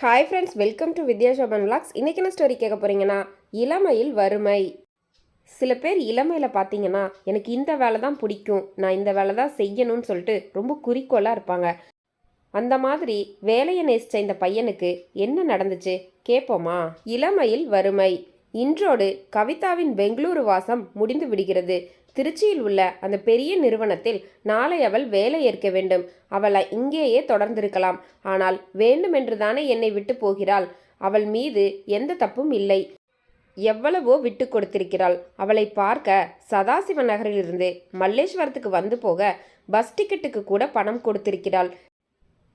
Hi friends welcome to Vidyasoban vlogs இன்றைக்கி என்ன story கேட்க போகிறீங்கன்னா இளமையில் வறுமை. சில பேர் இளமையில் பார்த்தீங்கன்னா எனக்கு இந்த வேலை தான் பிடிக்கும் நான் இந்த வேலை தான் செய்யணும்னு சொல்லிட்டு ரொம்ப குறிக்கோளாக இருப்பாங்க. அந்த மாதிரி வேலையை நேசித்த இந்த பையனுக்கு என்ன நடந்துச்சு? கேட்போமா இளமையில் வறுமை. இன்றோடு கவிதாவின் பெங்களூரு வாசம் முடிந்து விடுகிறது. திருச்சியில் உள்ள அந்த பெரிய நிறுவனத்தில் நாளை அவள் வேலை ஏற்க வேண்டும். அவளை இங்கேயே தொடர்ந்திருக்கலாம். ஆனால் வேண்டுமென்றுதானே என்னை விட்டு போகிறாள்? அவள் மீது எந்த தப்பும் இல்லை. எவ்வளவோ விட்டு கொடுத்திருக்கிறாள். அவளை பார்க்க சதாசிவ நகரிலிருந்து மல்லேஸ்வரத்துக்கு வந்து போக பஸ் டிக்கெட்டுக்கு கூட பணம் கொடுத்திருக்கிறாள்.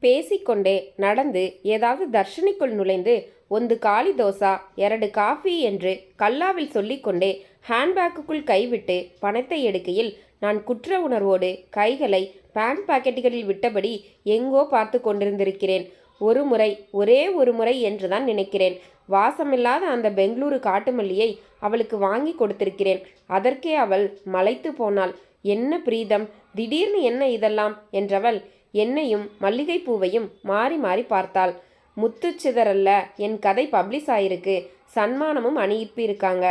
பேசிக்கொண்டே நடந்து ஏதாவது தர்ஷனிக்குள் நுழைந்து ஒன்று காளி தோசா இரண்டு காஃபி என்று கல்லாவில் சொல்லிக்கொண்டே ஹேண்ட்பேக்குக்குள் கைவிட்டு பணத்தை எடுக்கையில் நான் குற்ற உணர்வோடு கைகளை பேண்ட் பாக்கெட்டுகளில் விட்டபடி எங்கோ பார்த்து கொண்டிருந்திருக்கிறேன். ஒரு முறை ஒரே ஒரு முறை என்றுதான் நினைக்கிறேன். வாசமில்லாத அந்த பெங்களூரு காட்டுமல்லியை அவளுக்கு வாங்கி கொடுத்திருக்கிறேன். அதற்கே அவள் மலைத்து போனாள். என்ன பிரீதம்? திடீர்னு என்ன இதெல்லாம்? என்றவள் என்னையும் மல்லிகைப்பூவையும் மாறி மாறி பார்த்தாள். முத்துச்சிதறல்ல என் கதை பப்ளிஷ் ஆயிருக்கு. சன்மானமும் அனுப்பியிருக்காங்க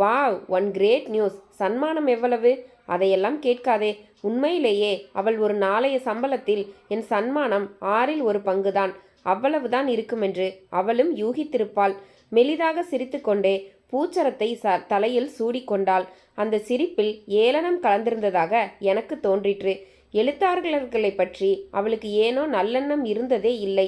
வாவ் ஒன் கிரேட் நியூஸ். சன்மானம் எவ்வளவு? அதையெல்லாம் கேட்காதே. உண்மையிலேயே அவள் ஒரு நாளைய சம்பளத்தில் என் சன்மானம் ஆறில் ஒரு பங்குதான். அவ்வளவுதான் இருக்குமென்று அவளும் யூகித்திருப்பாள். மெலிதாக சிரித்துக்கொண்டே பூச்சரத்தை ச தலையில் சூடிக்கொண்டாள். அந்த சிரிப்பில் ஏளனம் கலந்திருந்ததாக எனக்கு தோன்றிற்று. எழுத்தாளர்களை பற்றி அவளுக்கு ஏனோ நல்லெண்ணம் இருந்ததே இல்லை.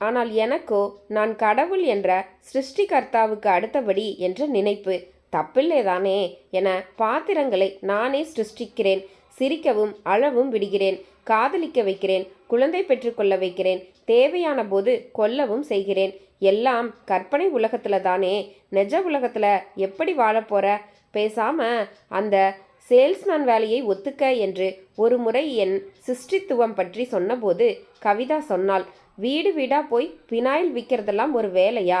ஆனால் எனக்கோ நான் கடவுள் என்ற சிருஷ்டிகர்த்தாவுக்கு அடுத்தபடி என்ற நினைப்பு தப்பில்லைதானே என பாத்திரங்களை நானே சிருஷ்டிக்கிறேன் சிரிக்கவும் அழவும் விடுகிறேன் காதலிக்க வைக்கிறேன் குழந்தை பெற்றுக்கொள்ள வைக்கிறேன் தேவையான போது கொல்லவும் செய்கிறேன். எல்லாம் கற்பனை உலகத்துல தானே. நெஜ உலகத்துல எப்படி வாழப்போற பேசாம அந்த சேல்ஸ்மேன் வேலையை ஒத்துக்க என்று ஒரு முறை என் சிருஷ்டித்துவம் பற்றி சொன்னபோது கவிதா சொன்னாள் வீடு வீடாக போய் பினாயில் விற்கிறதெல்லாம் ஒரு வேலையா?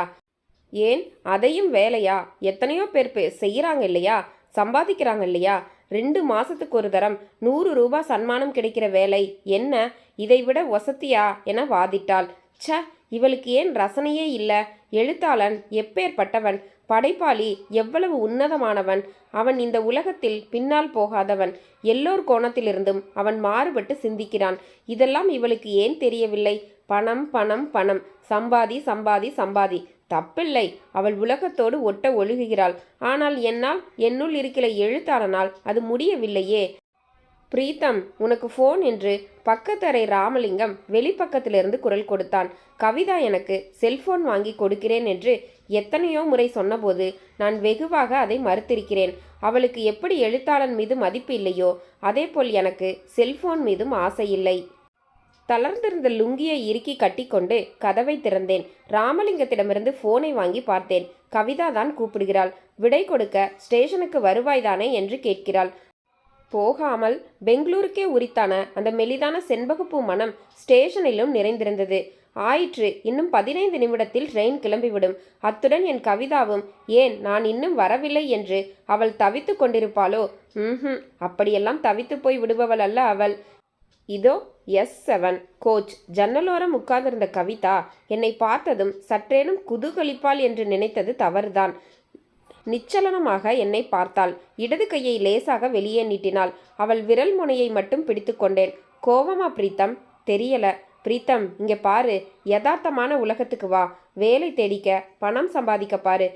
ஏன்? அதையும் வேலையா? எத்தனையோ பேர் பே செய்கிறாங்க இல்லையா? சம்பாதிக்கிறாங்க இல்லையா? ரெண்டு மாதத்துக்கு ஒரு தரம் நூறு ரூபாய் சன்மானம் கிடைக்கிற வேலை என்ன? இதைவிட வசதியா? என வாதிட்டாள். ச்ச! இவளுக்கு ஏன் ரசனையே இல்லை? எழுத்தாளன் எப்பேற்பட்டவன் படைப்பாளி எவ்வளவு உன்னதமானவன். அவன் இந்த உலகத்தில் பின்னால் போகாதவன். எல்லோர் கோணத்திலிருந்தும் அவன் மாறுபட்டு சிந்திக்கிறான். இதெல்லாம் இவளுக்கு ஏன் தெரியவில்லை? பணம் பணம் பணம். சம்பாதி சம்பாதி சம்பாதி. தப்பில்லை. அவள் உலகத்தோடு ஒட்ட ஒழுகுகிறாள். ஆனால் என்னால் என்னுள் இருக்கிற எழுத்தாளனால் அது முடியவில்லையே. பிரீத்தம் உனக்கு ஃபோன் என்று பக்கத்தரை ராமலிங்கம் வெளிப்பக்கத்திலிருந்து குரல் கொடுத்தான். கவிதா எனக்கு செல்போன் வாங்கி கொடுக்கிறேன் என்று எத்தனையோ முறை சொன்னபோது நான் வெகுவாக அதை மறுத்திருக்கிறேன். அவளுக்கு எப்படி எழுத்தாளன் மீது மதிப்பு இல்லையோ அதேபோல் எனக்கு செல்போன் மீதும் ஆசை இல்லை. தளர்ந்திருந்த லுங்கியை இறுக்கி கட்டிக்கொண்டு கதவை திறந்தேன். ராமலிங்கத்திடமிருந்து போனை வாங்கி பார்த்தேன். கவிதா தான் கூப்பிடுகிறாள். விடை கொடுக்க ஸ்டேஷனுக்கு வருவாய்தானே என்று கேட்கிறாள். போகாமல் பெங்களூருக்கே உரித்தான அந்த மெலிதான செண்பகப்பூ மனம் ஸ்டேஷனிலும் நிறைந்திருந்தது. ஆயிற்று. இன்னும் பதினைந்து நிமிடத்தில் ட்ரெயின் கிளம்பிவிடும். அத்துடன் என் கவிதாவும் ஏன் நான் இன்னும் வரவில்லை என்று அவள் தவித்து கொண்டிருப்பாளோ? ம் அப்படியெல்லாம் தவித்து போய் விடுபவள் அல்ல அவள். இதோ எஸ் செவன். கோச் ஜன்னலோரம் உட்கார்ந்திருந்த கவிதா என்னை பார்த்ததும் சற்றேனும் குதூகலிப்பாள் என்று நினைத்தது தவறுதான். நிச்சலனமாக என்னை பார்த்தாள். இடது கையை லேசாக வெளியே நீட்டினாள். அவள் விரல் முனையை மட்டும் பிடித்து கொண்டேன். கோவமா பிரீத்தம்? தெரியல. பிரீத்தம் இங்க பாரு. யதார்த்தமான உலகத்துக்கு வா. வேலை தேடிக்க பணம் சம்பாதிக்க பாரு.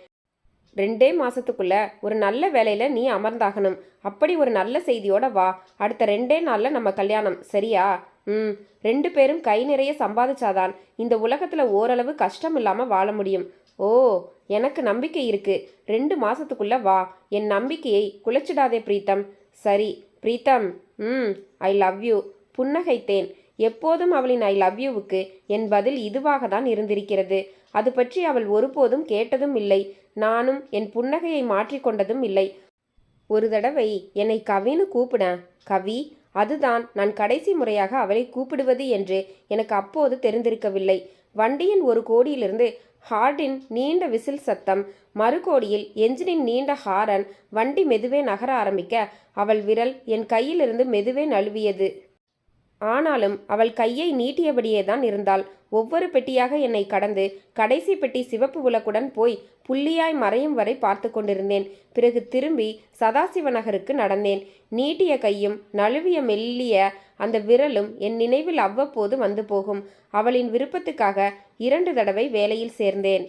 ரெண்டே மாசத்துக்குள்ள ஒரு நல்ல வேலையில நீ அமர்ந்தாகணும். அப்படி ஒரு நல்ல செய்தியோட வா. அடுத்த ரெண்டே நாள்ல நம்ம கல்யாணம். சரியா? ம். ரெண்டு பேரும் கை நிறைய சம்பாதிச்சாதான் இந்த உலகத்துல ஓரளவு கஷ்டம் இல்லாம வாழ முடியும். ஓ எனக்கு நம்பிக்கை இருக்கு. ரெண்டு மாசத்துக்குள்ள வா. என் நம்பிக்கையை குலைச்சிடாதே பிரீத்தம். சரி பிரீத்தம். ம் ஐ லவ் யூ. புன்னகைத்தேன். எப்போதும் அவளின் ஐ லவ் யூவுக்கு என் பதில் இதுவாக தான் இருந்திருக்கிறது. அது பற்றி அவள் ஒருபோதும் கேட்டதும் இல்லை. நானும் என் புன்னகையை மாற்றிக்கொண்டதும் இல்லை. ஒரு தடவை என்னை கவின்னு கூப்பிட கவி அதுதான் நான் கடைசி முறையாக அவளை கூப்பிடுவது என்று எனக்கு அப்போது தெரிந்திருக்கவில்லை. வண்டியின் ஒரு கோடியிலிருந்து ஹார்டின் நீண்ட விசில் சத்தம் மறுகோடியில் என்ஜினின் நீண்ட ஹாரன் வண்டி மெதுவே நகர ஆரம்பிக்க அவள் விரல் என் கையிலிருந்து மெதுவே நழுவியது. ஆனாலும் அவள் கையை நீட்டியபடியேதான் இருந்தால் இருந்தாள். ஒவ்வொரு பெட்டியாக என்னை கடந்து கடைசி பெட்டி சிவப்பு விளக்குடன் போய் புள்ளியாய் மறையும் வரை பார்த்து கொண்டிருந்தேன். பிறகு திரும்பி சதாசிவ நகருக்கு நடந்தேன். நீட்டிய கையும் நழுவிய மெல்லிய அந்த விரலும் என் நினைவில் அவ்வப்போது வந்து போகும். அவளின் விருப்பத்துக்காக இரண்டு தடவை வேலையில் சேர்ந்தேன்.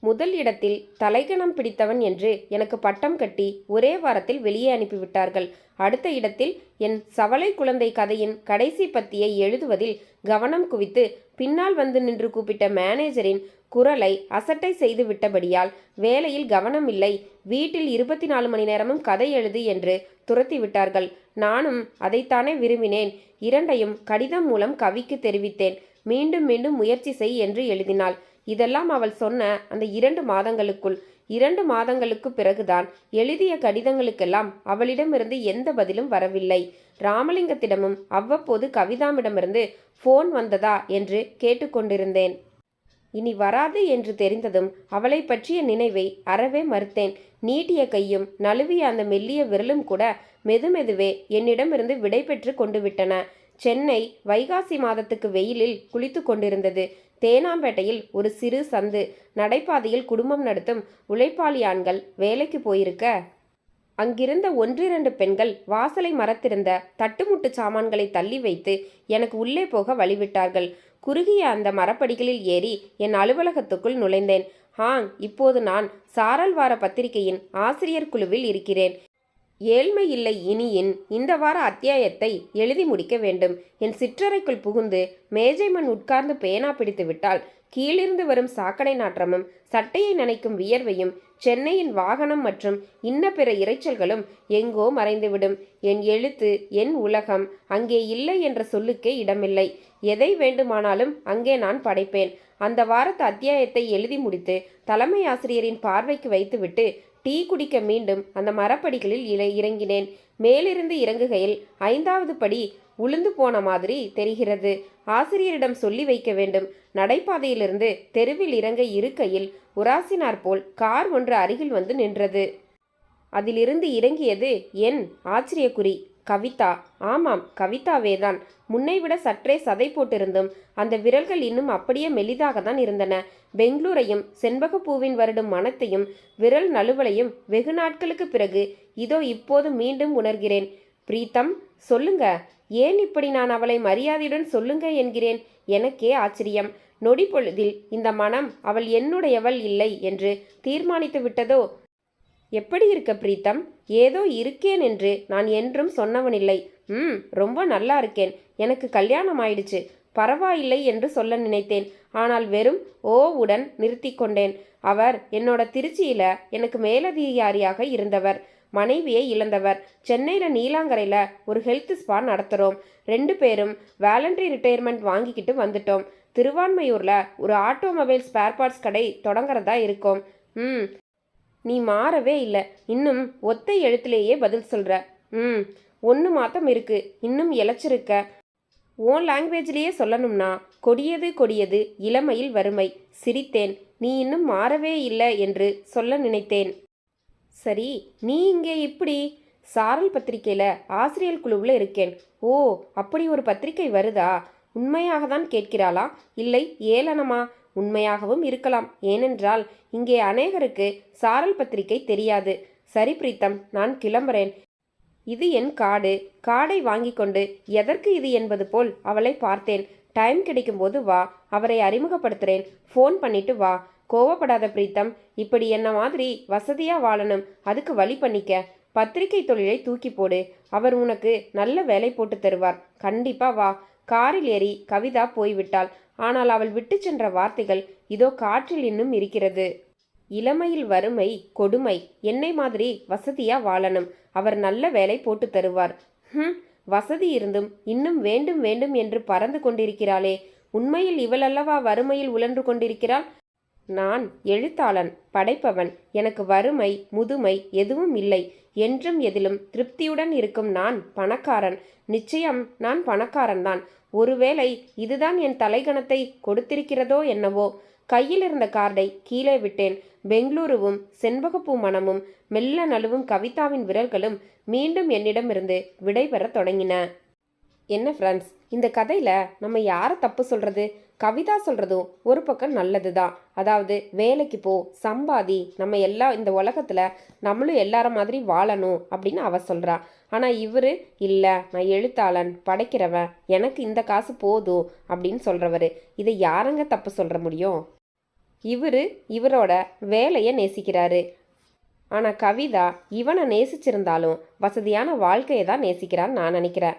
முதல் இடத்தில் தலைகணம் பிடித்தவன் என்று எனக்கு பட்டம் கட்டி ஒரே வாரத்தில் வெளியே அனுப்பிவிட்டார்கள். அடுத்த இடத்தில் என் சவலை குழந்தை கதையின் கடைசி பத்தியை எழுதுவதில் கவனம் குவித்து பின்னால் வந்து நின்று கூப்பிட்ட மேனேஜரின் குரலை அசட்டை செய்து விட்டபடியால் வேலையில் கவனம் இல்லை. வீட்டில் இருபத்தி நாலு மணி நேரமும் கதை எழுது என்று துரத்தி விட்டார்கள். நானும் அதைத்தானே விரும்பினேன். இரண்டையும் கடிதம் மூலம் கவிக்கு தெரிவித்தேன். மீண்டும் மீண்டும் முயற்சி செய் என்று எழுதினாள். இதெல்லாம் அவள் சொன்ன அந்த இரண்டு மாதங்களுக்குள். இரண்டு மாதங்களுக்கு பிறகுதான் எழுதிய கடிதங்களுக்கெல்லாம் அவளிடமிருந்து எந்த பதிலும் வரவில்லை. ராமலிங்கத்திடமும் அவ்வப்போது கவிதாமிடமிருந்து ஃபோன் வந்ததா என்று கேட்டுக்கொண்டிருந்தேன் இனி வராது என்று தெரிந்ததும் அவளை பற்றிய நினைவை அறவே மறுத்தேன். நீட்டிய கையும் நழுவிய அந்த மெல்லிய விரலும் கூட மெதுமெதுவே என்னிடமிருந்து விடை பெற்று கொண்டு விட்டன. சென்னை வைகாசி மாதத்துக்கு வெயிலில் குளித்து கொண்டிருந்தது. தேனாம்பேட்டையில் ஒரு சிறு சந்து நடைபாதையில் குடும்பம் நடத்தும் உழைப்பாளி ஆண்கள் வேலைக்கு போயிருக்க. அங்கிருந்த ஒன்றிரண்டு பெண்கள் வாசலை மறத்திருந்த தட்டுமுட்டு சாமான்களை தள்ளி வைத்து எனக்கு உள்ளே போக வழிவிட்டார்கள். குறுகிய அந்த மரப்படிகளில் ஏறி என் அலுவலகத்துக்குள் நுழைந்தேன். ஆங் இப்போது நான் சாரல் வார பத்திரிகையின் ஆசிரியர் குழுவில் இருக்கிறேன். ஏழ்மை இல்லை இனியின் இந்த வார அத்தியாயத்தை எழுதி முடிக்க வேண்டும். என் சிற்றறைக்குள் புகுந்து மேஜை மண் உட்கார்ந்து பேனா பிடித்து விட்டால் கீழிருந்து வரும் சாக்கடை நாற்றமும் சட்டையை நனைக்கும் வியர்வையும் சென்னையின் வாகனம் மற்றும் இன்ன பிற இரைச்சல்களும் எங்கோ மறைந்துவிடும். என் எழுத்து என் உலகம் அங்கே இல்லை என்ற சொல்லுக்கே இடமில்லை. எதை வேண்டுமானாலும் அங்கே நான் படைப்பேன். அந்த வாரத்து அத்தியாயத்தை எழுதி முடித்து தலைமை ஆசிரியரின் பார்வைக்கு வைத்துவிட்டு டீ குடிக்க மீண்டும் அந்த மரப்படிகளில் இலை இறங்கினேன். மேலிருந்து இறங்குகையில் ஐந்தாவது படி உளுந்து போன மாதிரி தெரிகிறது. ஆசிரியரிடம் சொல்லி வைக்க வேண்டும். நடைபாதையிலிருந்து தெருவில் இறங்க இருக்கையில் உராசினார் போல் கார் ஒன்று அருகில் வந்து நின்றது. அதிலிருந்து இறங்கியது என் ஆச்சரியக்குறி. கவிதா. ஆமாம் கவிதாவேதான் முன்னைவிட சற்றே சதை போட்டிருந்தும் அந்த விரல்கள் இன்னும் அப்படியே மெலிதாக தான் இருந்தன. பெங்களூரையும் செண்பகப்பூவின் வருடும் மனத்தையும் விரல் நழுவலையும் வெகு நாட்களுக்கு பிறகு இதோ இப்போது மீண்டும் உணர்கிறேன். பிரீத்தம் சொல்லுங்க. ஏன் இப்படி நான் அவளை மரியாதையுடன் சொல்லுங்க என்கிறேன்? எனக்கே ஆச்சரியம். நொடி பொழுதில் இந்த மனம் அவள் என்னுடையவள் இல்லை என்று தீர்மானித்து விட்டதோ? எப்படி இருக்க பிரீத்தம்? ஏதோ இருக்கேன் என்று நான் என்றும் சொன்னவனில்லை. ம் ரொம்ப நல்லா இருக்கேன். எனக்கு கல்யாணம் ஆயிடுச்சு. பரவாயில்லை என்று சொல்ல நினைத்தேன். ஆனால் வெறும் ஓ உடன் நிறுத்தி கொண்டேன். அவர் என்னோட திருச்சியில எனக்கு மேலதிகாரியாக இருந்தவர். மனைவியை இழந்தவர். சென்னையில் நீலாங்கரையில் ஒரு ஹெல்த் ஸ்பா நடத்துகிறோம் ரெண்டு பேரும் வேலண்டரி ரிட்டையர்மெண்ட் வாங்கிக்கிட்டு வந்துட்டோம். திருவான்மையூரில் ஒரு ஆட்டோமொபைல் ஸ்பேர் பார்ட்ஸ் கடை தொடங்குறதா இருக்கோம். ம். நீ மாறவே இல்லை. இன்னும் ஒத்தை எழுத்துலேயே பதில் சொல்கிற ம் ஒன்று மாத்தம் இருக்கு. இன்னும் இழைச்சிருக்க ஓன் லாங்குவேஜ்லேயே சொல்லணும்னா கொடியது கொடியது இளமையில் வறுமை. சிரித்தேன். நீ இன்னும் மாறவே இல்லை என்று சொல்ல நினைத்தேன். சரி நீ இங்கே இப்படி சாரல் பத்திரிக்கையில் ஆசிரியர் குழுவில் இருக்கேன். ஓ அப்படி ஒரு பத்திரிக்கை வருதா? உண்மையாக தான் கேட்கிறாளா? இல்லை ஏளனமா? உண்மையாகவும் இருக்கலாம். ஏனென்றால் இங்கே அநேகருக்கு சாரல் பத்திரிகை தெரியாது. சரி பிரீத்தம் நான் கிளம்புறேன். இது என் காடு காடை வாங்கி கொண்டு எதற்கு இது என்பது போல் அவளை பார்த்தேன். டைம் கிடைக்கும்போது வா. அவரை அறிமுகப்படுத்துறேன். ஃபோன் பண்ணிட்டு வா. கோவப்படாத பிரீத்தம். இப்படி என்ன மாதிரி வசதியா வாழணும்? அதுக்கு வழி பண்ணிக்க. பத்திரிகை தொழிலை தூக்கி போடு. அவர் உனக்கு நல்ல வேலை போட்டு தருவார். கண்டிப்பா வா. காரில் ஏறி கவிதா போய்விட்டாள். ஆனால் அவள் விட்டு சென்ற வார்த்தைகள் இதோ காற்றில் இன்னும் இருக்கிறது. இளமையில் வறுமை கொடுமை என்னை மாதிரி வசதியா வாழணும். அவர் நல்ல வேலை போட்டு தருவார். ஹம் வசதி இருந்தும் இன்னும் வேண்டும் வேண்டும் என்று பறந்து கொண்டிருக்கிறாளே. உண்மையில் இவளல்லவா வறுமையில் உழன்று கொண்டிருக்கிறாள்? நான் எழுத்தாளன் படைப்பவன் எனக்கு வறுமை முதுமை எதுவும் இல்லை. என்றும் எதிலும் திருப்தியுடன் இருக்கும் நான் பணக்காரன். நிச்சயம் நான் பணக்காரன்தான். ஒருவேளை இதுதான் என் தலைகணத்தை கொடுத்திருக்கிறதோ என்னவோ. கையில் இருந்த கார்டை கீழே விட்டேன். பெங்களூருவும் செண்பகப்பூ மனமும் மெல்ல நழுவும் கவிதாவின் விரல்களும் மீண்டும் என்னிடமிருந்து விடைபெறத் தொடங்கின. என்ன ஃப்ரெண்ட்ஸ் இந்த கதையில் நம்ம யாரை தப்பு சொல்கிறது கவிதா சொல்கிறதும் ஒரு பக்கம் நல்லது தான் அதாவது வேலைக்கு போ சம்பாதி நம்ம எல்லா இந்த உலகத்தில் நம்மளும் எல்லார மாதிரி வாழணும் அப்படின்னு அவ சொல்கிறா ஆனால் இவர் இல்லை நான் எழுத்தாளன் படைக்கிறவன் எனக்கு இந்த காசு போதும் அப்படின்னு சொல்கிறவர் இதை யாரங்க தப்பு சொல்கிற முடியும்? இவர் இவரோட வேலையை நேசிக்கிறாரு. ஆனால் கவிதா இவனை நேசிச்சிருந்தாலும் வசதியான வாழ்க்கையை தான் நேசிக்கிறான்னு நான் நினைக்கிறேன்.